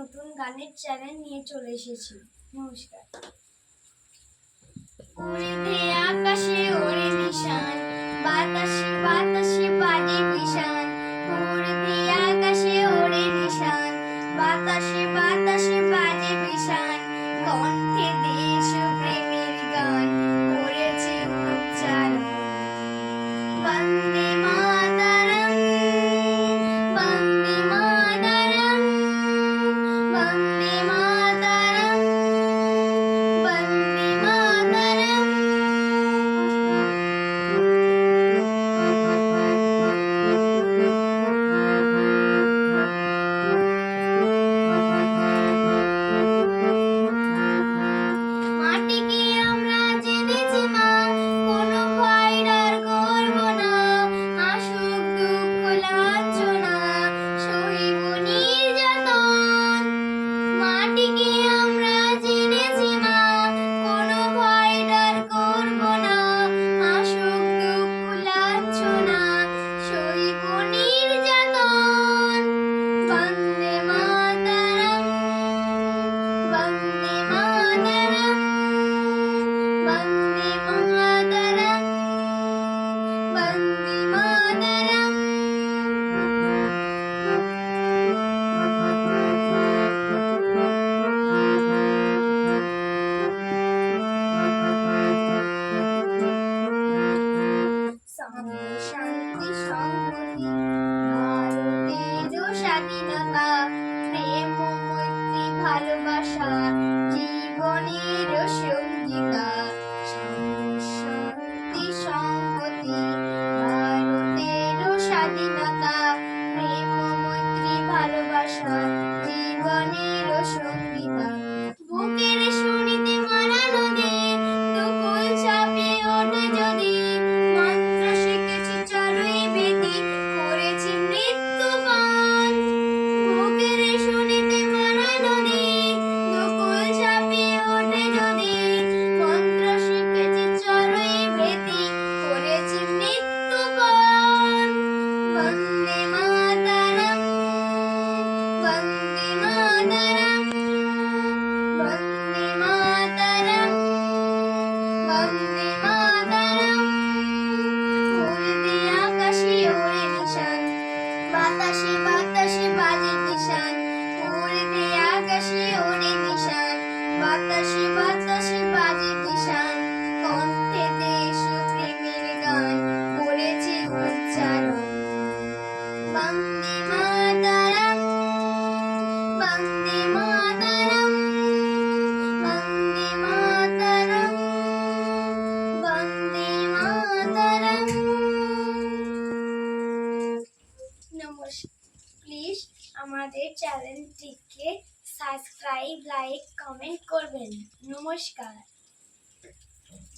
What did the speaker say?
নতুন গানের চ্যানেল নিয়ে চলে এসেছি। নমস্কার। ভালোবাসা জীবনের সঙ্গীতা। প্লিজ আমাদের চ্যানেলটিকে সাবস্ক্রাইব লাইক কমেন্ট করবেন। নমস্কার।